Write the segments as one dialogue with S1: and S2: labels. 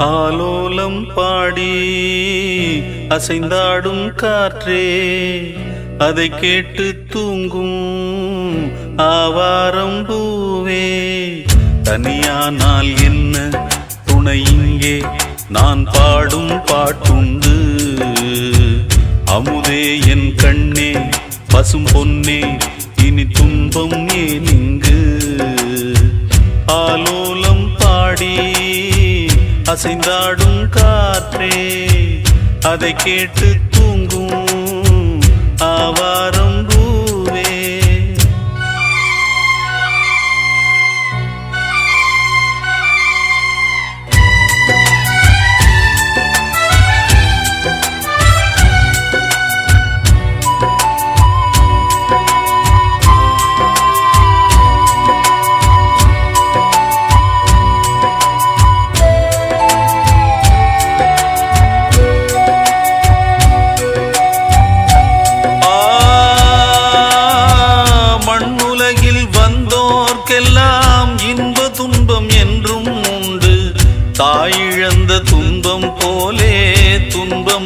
S1: ஆலோலம் பாடி அசைந்தாடும் காற்றே அதை கேட்டு தூங்கும் ஆவாரம் பூவே. தனியானால் என்ன துணை இங்கே? நான் பாடும் பாட்டுண்டு. அமுதே என் கண்ணே பசும் பொன்னே இனி துன்பம் ஏன் இங்கு? ஆலோலம் பாடி அசைந்தாடும் காற்றே அதை கேட்டு தூங்கும். ஆ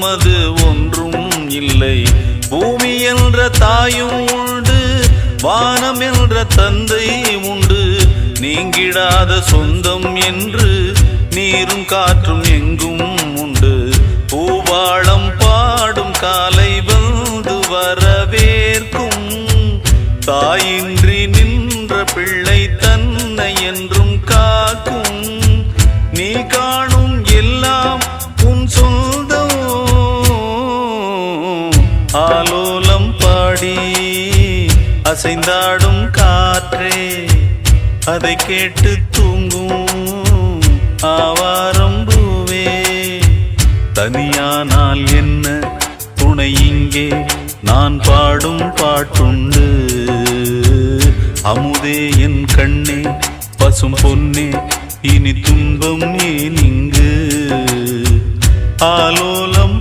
S1: நமது அது ஒன்றும் இல்லை. பூமி என்ற தாயும் உண்டு வானம் என்ற தந்தை உண்டு. நீங்கிடாத சொந்தம் என்று நீரும் காற்றும் எங்கும் உண்டு. பூவாளம் பாடும் காலை வந்து வரவேற்கும். தாயின்றி நின்ற பிள்ளை தன்னை என்றும் ஆலோலம் பாடி அசைந்தாடும் காற்றே அதை கேட்டு தூங்கும் ஆவாரம் பூவே. தனியானால் என்ன துணை இங்கே? நான் பாடும் பாட்டுண்டு. அமுதே என் கண்ணே பசும் பொன்னே இனி துன்பம் ஏன் இங்கு? ஆலோலம்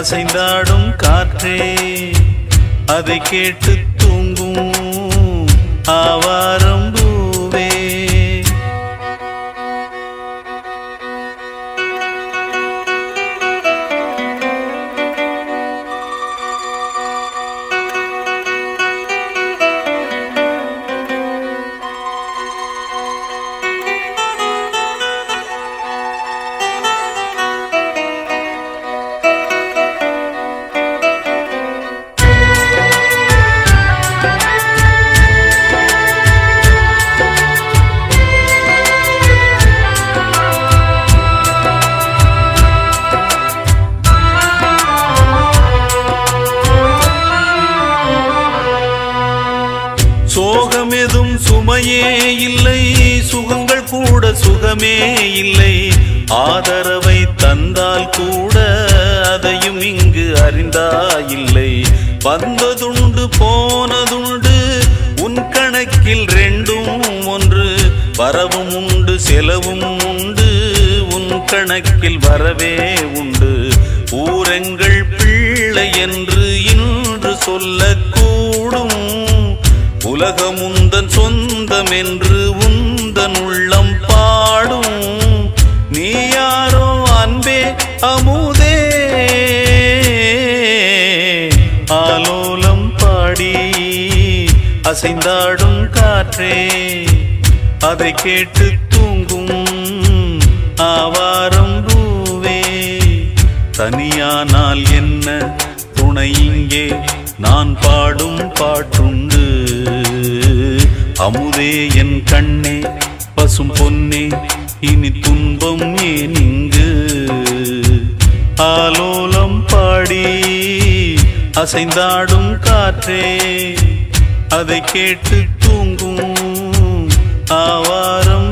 S1: அசைந்தாடும் காற்றே அதை கேட்டு தூங்கும் ஆவாரம் சுமையே இல்லை சுகங்கள் கூட சுகமே இல்லை. ஆதரவை தந்தால் கூட அதையும் இங்கு அறிந்தாயில்லை வந்ததுண்டு போனதுண்டு உன் கணக்கில் ரெண்டும் ஒன்று. வரவும் உண்டு செலவும் உண்டு உன் கணக்கில் வரவே உண்டு. பாடி அசைந்தாடும் காற்றே அதை கேட்டு தூங்கும் ஆவாரம் பூவே. தனியானால் என்ன துணை இங்கே? நான் பாடும் பாட்டுண்டு. அமுதே என் கண்ணே பசும் பொன்னே இனி துன்பம் ஏன் இங்கு? ஆலோ அசைந்தாடும் காற்றே அதை கேட்டு தூங்கும் ஆவாரம்